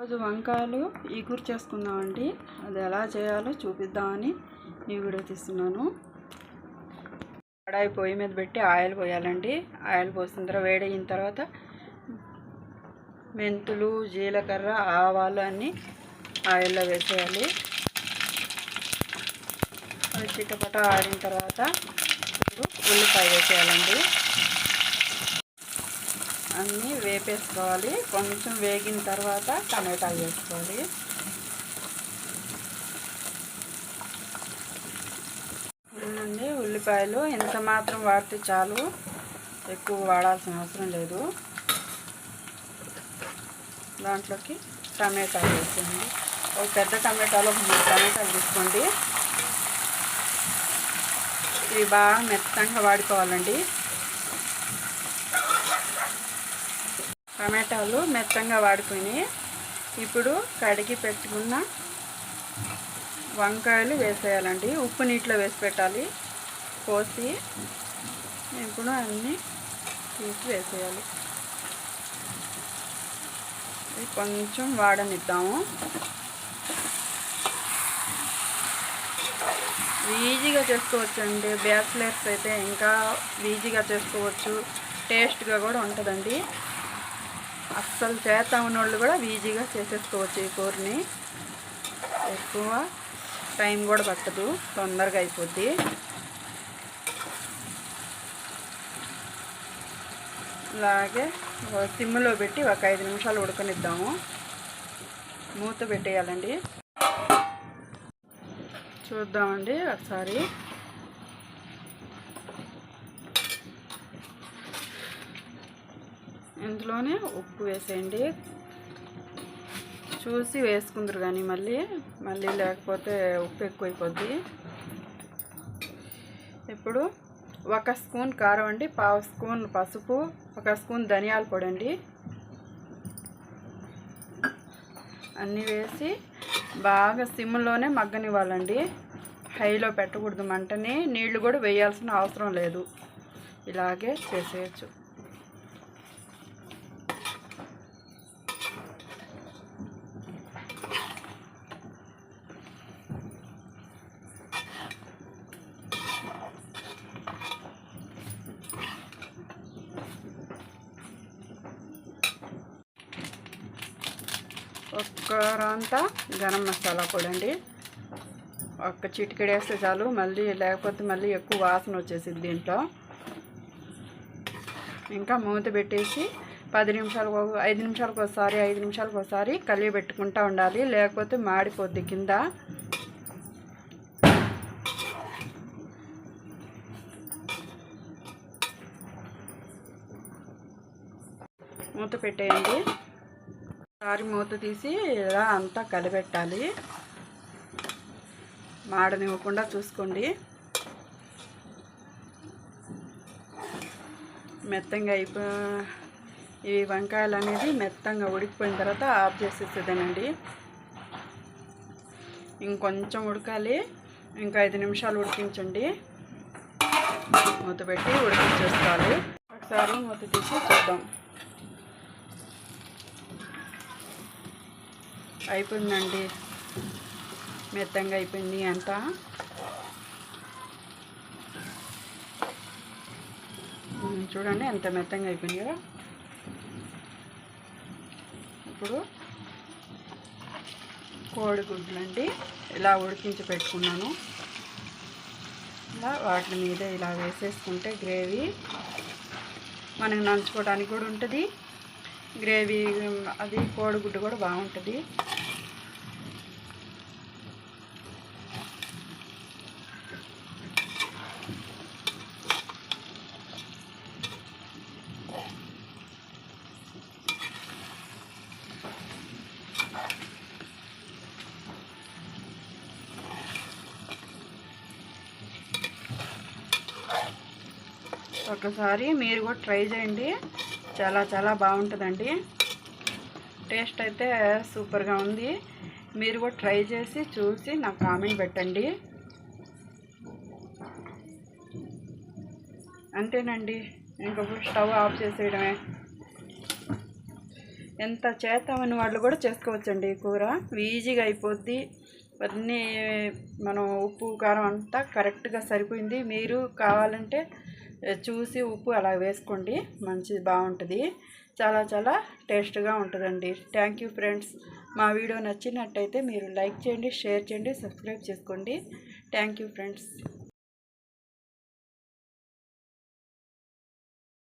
రోజు వంకాయలు ఈగురు చేసుకుందామండి. అది ఎలా చేయాలో చూపిద్దామని ఈ వీడియో తీస్తున్నాను. కడాయి పొయ్యి మీద పెట్టి ఆయిల్ పోయాలండి. ఆయిల్ పోసిన తర్వాత వేడయిన తర్వాత మెంతులు జీలకర్ర ఆవాలు అన్నీ ఆయిల్లో వేసేయాలి. చిట్టపట చిటపట ఆడిన తర్వాత ఇప్పుడు ఉల్లిపాయ వేసేయాలండి. అన్నీ వేపేసుకోవాలి. కొంచెం వేగిన తర్వాత టమాటాలు వేసుకోవాలి. చూడండి ఉల్లిపాయలు ఎంత మాత్రం వాడితే చాలు. ఎక్కువ వాడాల్సిన అవసరం లేదు. దాంట్లోకి టమాటాలు వేసేయండి. ఒక పెద్ద టమాటాలు ఒక మూడు టమాటాలు తీసుకోండి. ఇవి బాగా మెత్తంగా వాడుకోవాలండి. టమాటాలు మెత్తంగా వాడుకొని ఇప్పుడు కడిగి పెట్టుకున్న వంకాయలు వేసేయాలండి. ఉప్పు నీటిలో వేసి పెట్టాలి. కోసి ఇప్పుడు అన్నీ తీసి వేసేయాలి. కొంచెం వాడనిద్దాము. ఈజీగా చేసుకోవచ్చు అండి బ్యాచిలర్స్ అయితే ఇంకా ఈజీగా చేసుకోవచ్చు. టేస్ట్గా కూడా ఉంటుందండి. అస్సలు చేత ఉన్నోళ్ళు కూడా ఈజీగా చేసేసుకోవచ్చు ఈ కూరని. ఎక్కువ టైం కూడా పట్టదు తొందరగా అయిపోద్ది. అలాగే సిమ్లో పెట్టి ఒక ఐదు నిమిషాలు ఉడకనిద్దాము. మూత పెట్టేయాలండి. చూద్దామండి ఒకసారి. ఇందులోనే ఉప్పు వేసేయండి. చూసి వేసుకుందరు కానీ మళ్ళీ మళ్ళీ లేకపోతే ఉప్పు ఎక్కువైపోద్ది. ఇప్పుడు ఒక స్పూన్ కారం అండి పావు స్పూన్ పసుపు ఒక స్పూన్ ధనియాల పొడి అండి. అన్నీ వేసి బాగా సిమ్లోనే మగ్గనివ్వాలండి. హైలో పెట్టకూడదు మంటని నీళ్ళు కూడా వేయాల్సిన అవసరం లేదు. ఇలాగే చేసేయచ్చు. ఒక్కరంతా గరం మసాలా పొడి అండి. ఒక్క చిటికెడు వేస్తే చాలు. మళ్ళీ లేకపోతే మళ్ళీ ఎక్కువ వాసన వచ్చేసింది దీంట్లో. ఇంకా మూత పెట్టేసి పది నిమిషాలకు ఐదు నిమిషాలకు ఒకసారి ఐదు నిమిషాలకు ఒకసారి కలిగి పెట్టుకుంటూ ఉండాలి. లేకపోతే మాడిపోద్ది కింద. మూత పెట్టేయండి. ఒకసారి మూత తీసి ఇలా అంతా కలిపెట్టాలి మాడనివ్వకుండా చూసుకోండి. మెత్తంగా అయిపో ఈ వంకాయలు అనేది మెత్తంగా ఉడికిపోయిన తర్వాత ఆఫ్ చేసేసేదేనండి. ఇంకొంచెం ఉడకాలి. ఇంకా ఐదు నిమిషాలు ఉడికించండి. మూత పెట్టి ఉడికించేసుకోవాలి. ఒకసారి మూత తీసి చూద్దాం. అయిపోయిందండి. మెత్తంగా అయిపోయింది అంతా. చూడండి ఎంత మెత్తంగా అయిపోయింది కదా. ఇప్పుడు కోడిగుడ్లండి ఇలా ఉడికించి పెట్టుకున్నాను. ఇలా వాటి మీద ఇలా వేసేసుకుంటే గ్రేవీ మనకు నంచుకోవడానికి కూడా ఉంటుంది. గ్రేవీ అది కోడిగుడ్డు కూడా బాగుంటుంది. ఒకసారి మీరు కూడా ట్రై చేయండి. చాలా చాలా బాగుంటుందండి. టేస్ట్ అయితే సూపర్గా ఉంది. మీరు కూడా ట్రై చేసి చూసి నాకు కామెంట్ పెట్టండి. అంతేనండి. ఇంకా స్టవ్ ఆఫ్ చేసేయడమే. ఎంత చేతామని వాళ్ళు కూడా చేసుకోవచ్చండి కూర. ఈజీగా అయిపోద్ది. అన్నీ మనం ఉప్పు కారం అంతా కరెక్ట్గా సరిపోయింది. మీరు కావాలంటే చూసి ఉప్పు అలా వేసుకోండి మంచిది బాగుంటుంది. చాలా చాలా టేస్ట్గా ఉంటుందండి. థ్యాంక్ యూ ఫ్రెండ్స్ మా వీడియో నచ్చినట్టయితే మీరు లైక్ చేయండి షేర్ చేయండి సబ్స్క్రైబ్ చేసుకోండి. Thank you friends